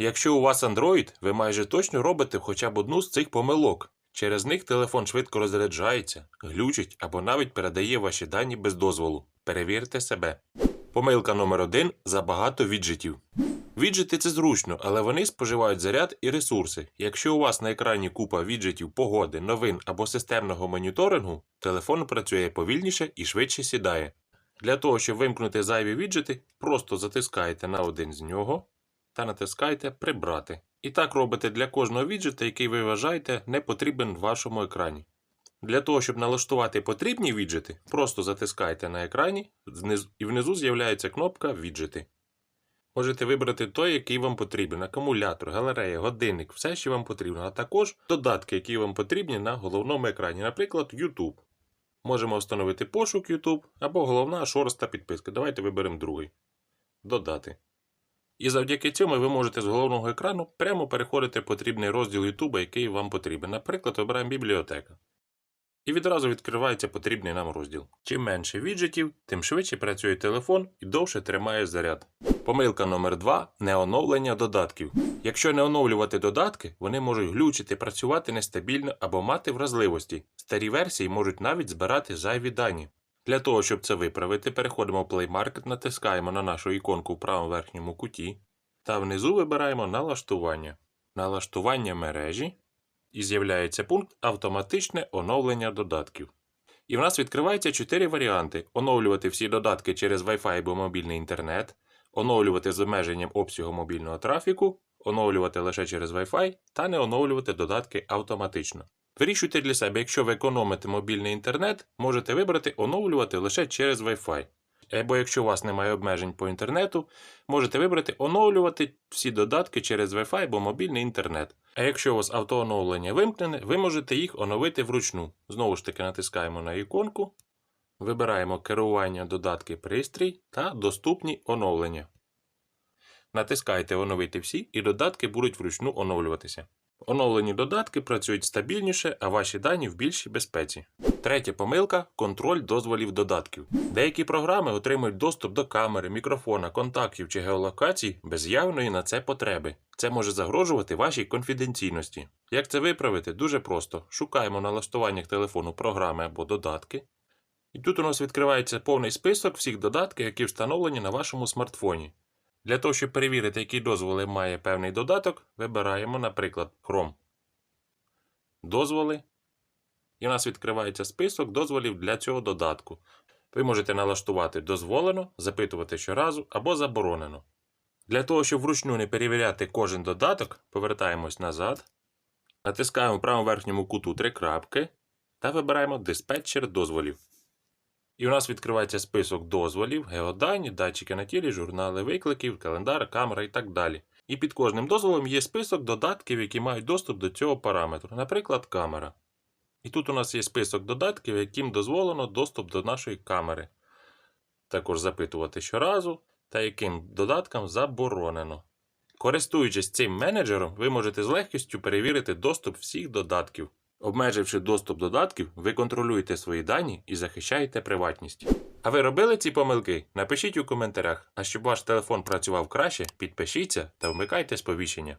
Якщо у вас Android, ви майже точно робите хоча б одну з цих помилок. Через них телефон швидко розряджається, глючить або навіть передає ваші дані без дозволу. Перевірте себе. Помилка номер 1 забагато віджитів. Віджити це зручно, але вони споживають заряд і ресурси. Якщо у вас на екрані купа віджитів погоди, новин або системного моніторингу, телефон працює повільніше і швидше сідає. Для того, щоб вимкнути зайві віджити, просто затискаєте на один з нього та натискаєте Прибрати. І так робите для кожного віджита, який ви вважаєте не потрібен в вашому екрані. Для того, щоб налаштувати потрібні віджити, просто затискайте на екрані і внизу з'являється кнопка Віджити. Можете вибрати той, який вам потрібен: акумулятор, галерея, годинник, все, що вам потрібно, а також додатки, які вам потрібні на головному екрані, наприклад, YouTube. Можемо встановити пошук YouTube або головна шорста підписка. Давайте виберемо другий. Додати. І завдяки цьому ви можете з головного екрану прямо переходити потрібний розділ YouTube, який вам потрібен. Наприклад, обираємо бібліотека. І відразу відкривається потрібний нам розділ. Чим менше віджитів, тим швидше працює телефон і довше тримає заряд. Помилка номер 2 неоновлення додатків. Якщо не оновлювати додатки, вони можуть глючити, працювати нестабільно або мати вразливості. Старі версії можуть навіть збирати зайві дані. Для того, щоб це виправити, переходимо в Play Market, натискаємо на нашу іконку в правому верхньому куті та внизу вибираємо налаштування. Налаштування мережі і з'являється пункт Автоматичне оновлення додатків. І в нас відкриваються 4 варіанти: оновлювати всі додатки через Wi-Fi або мобільний інтернет, оновлювати з обмеженням обсягу мобільного трафіку, оновлювати лише через Wi-Fi та не оновлювати додатки автоматично. Вирішуйте для себе, якщо ви економите мобільний інтернет, можете вибрати оновлювати лише через Wi-Fi. Або якщо у вас немає обмежень по інтернету, можете вибрати оновлювати всі додатки через Wi-Fi або мобільний інтернет. А якщо у вас автооновлення вимкнене, ви можете їх оновити вручну. Знову ж таки натискаємо на іконку, вибираємо керування додатки пристрій та доступні оновлення. Натискайте оновити всі і додатки будуть вручну оновлюватися. Оновлені додатки працюють стабільніше, а ваші дані в більшій безпеці. Третя помилка контроль дозволів додатків. Деякі програми отримують доступ до камери, мікрофона, контактів чи геолокацій без явної на це потреби. Це може загрожувати вашій конфіденційності. Як це виправити? Дуже просто. Шукаємо в налаштуваннях телефону програми або додатки. І тут у нас відкривається повний список всіх додатків, які встановлені на вашому смартфоні. Для того, щоб перевірити, які дозволи має певний додаток, вибираємо, наприклад, Chrome. Дозволи. І у нас відкривається список дозволів для цього додатку. Ви можете налаштувати дозволено, запитувати щоразу або заборонено. Для того, щоб вручну не перевіряти кожен додаток, повертаємось назад, натискаємо в правому верхньому куту три крапки та вибираємо диспетчер дозволів. І у нас відкривається список дозволів, геодані, датчики на тілі, журнали викликів, календар, камера і так далі. І під кожним дозволом є список додатків, які мають доступ до цього параметру, наприклад, камера. І тут у нас є список додатків, яким дозволено доступ до нашої камери. Також запитувати щоразу, та яким додаткам заборонено. Користуючись цим менеджером, ви можете з легкістю перевірити доступ всіх додатків. Обмеживши доступ додатків, ви контролюєте свої дані і захищаєте приватність. А ви робили ці помилки? Напишіть у коментарях. А щоб ваш телефон працював краще, підпишіться та вмикайте сповіщення.